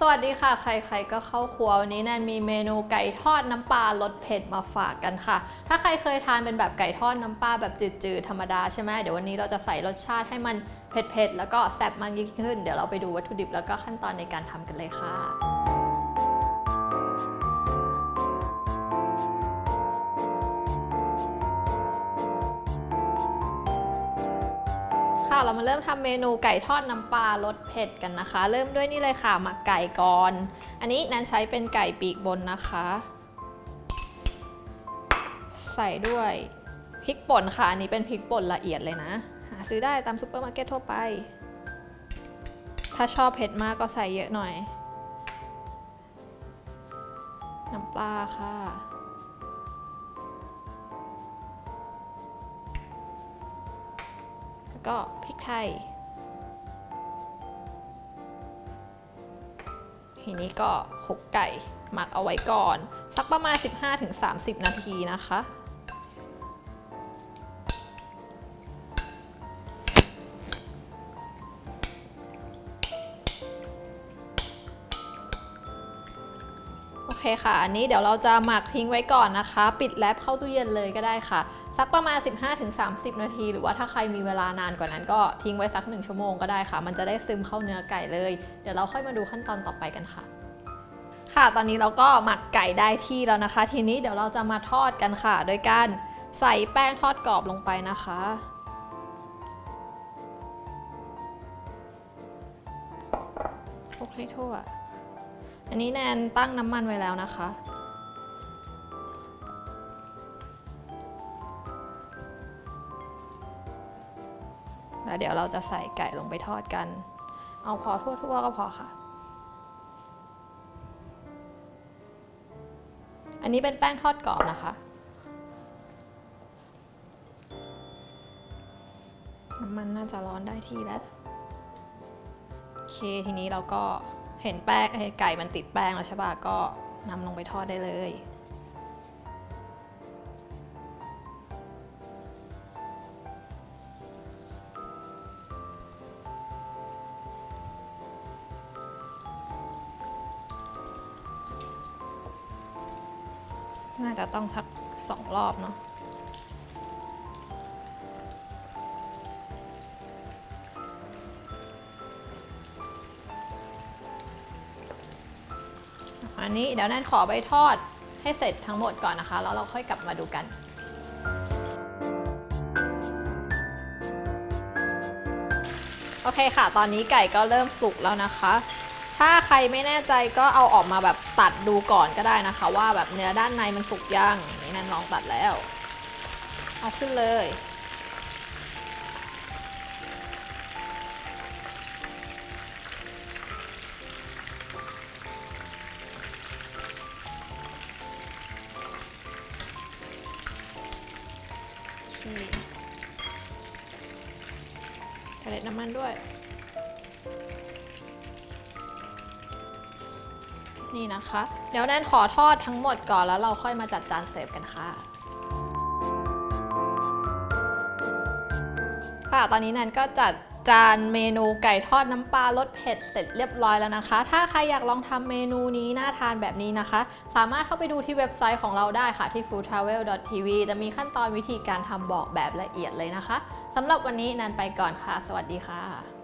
สวัสดีค่ะ ใครๆก็เข้าครัววันนี้แนนมีเมนูไก่ทอดน้ำปลารสเผ็ดมาฝากกันค่ะ ถ้าใครเคยทานเป็นแบบไก่ทอดน้ำปลาแบบจืดๆธรรมดาใช่ไหมเดี๋ยววันนี้เราจะใส่รสชาติให้มันเผ็ดๆแล้วก็แซ่บมากยิ่งขึ้น เดี๋ยวเราไปดูวัตถุดิบแล้วก็ขั้นตอนในการทำกันเลยค่ะ เรามาเริ่มทำเมนูไก่ทอดน้ำปลารสเผ็ดกันนะคะ เริ่มด้วยนี่เลยค่ะหมักไก่ก่อน อันนี้แนนใช้เป็นไก่ปีกบนนะคะ ใส่ด้วยพริกป่นค่ะ อันนี้เป็นพริกป่นละเอียดเลยนะ หาซื้อได้ตามซูเปอร์มาร์เก็ตทั่วไป ถ้าชอบเผ็ดมากก็ใส่เยอะหน่อย น้ำปลาค่ะ ก็พริกไทย ทีนี้ก็คลุกไก่หมักเอาไว้ก่อน สักประมาณ 15-30 นาทีนะคะ คค่ะ อันนี้เดี๋ยวเราจะหมักทิ้งไว้ก่อนนะคะ ปิดแรปเข้าตู้เย็นเลยก็ได้ค่ะ สักประมาณ 15-30 นาที หรือว่าถ้าใครมีเวลานานกว่านั้นก็ทิ้งไว้สัก 1 ชั่วโมงก็ได้ค่ะ มันจะได้ซึมเข้าเนื้อไก่เลย เดี๋ยวเราค่อยมาดูขั้นตอนต่อไปกันค่ะค่ะ ตอนนี้เราก็หมักไก่ได้ที่แล้วนะคะ ทีนี้เดี๋ยวเราจะมาทอดกันค่ะ โดยการใส่แป้งทอดกรอบลงไปนะคะคลุกให้ทั่ว อันนี้แนนตั้งน้ำมันไว้แล้วนะคะ แล้วเดี๋ยวเราจะใส่ไก่ลงไปทอดกัน เอาพอทั่วๆก็พอค่ะ อันนี้เป็นแป้งทอดกรอบนะคะน้ำมันน่าจะร้อนได้ที่แล้ว โอเค ทีนี้เราก็ เห็นแป้งไก่มันติดแป้งแล้วใช่ป่ะก็นำลงไปทอดได้เลย น่าจะต้องทักสองรอบเนาะ อันนี้เดี๋ยวแนนขอไปทอดให้เสร็จทั้งหมดก่อนนะคะ แล้วเราค่อยกลับมาดูกันโอเคค่ะ ตอนนี้ไก่ก็เริ่มสุกแล้วนะคะ ถ้าใครไม่แน่ใจก็เอาออกมาแบบตัดดูก่อนก็ได้นะคะ ว่าแบบเนื้อด้านในมันสุกยังนี่แนนลองตัดแล้ว เอาขึ้นเลย กระเด็ดน้ำมันด้วย นี่นะคะ เดี๋ยวแนนขอทอดทั้งหมดก่อนแล้วเราค่อยมาจัดจานเสิร์ฟกันค่ะค่ะ ตอนนี้แนนก็จัด จานเมนูไก่ทอดน้ำปลารสเผ็ดเสร็จเรียบร้อยแล้วนะคะ ถ้าใครอยากลองทำเมนูนี้น่าทานแบบนี้นะคะ สามารถเข้าไปดูที่เว็บไซต์ของเราได้ค่ะที่ foodtravel.tv จะมีขั้นตอนวิธีการทำบอกแบบละเอียดเลยนะคะสำหรับวันนี้นันไปก่อนค่ะ สวัสดีค่ะ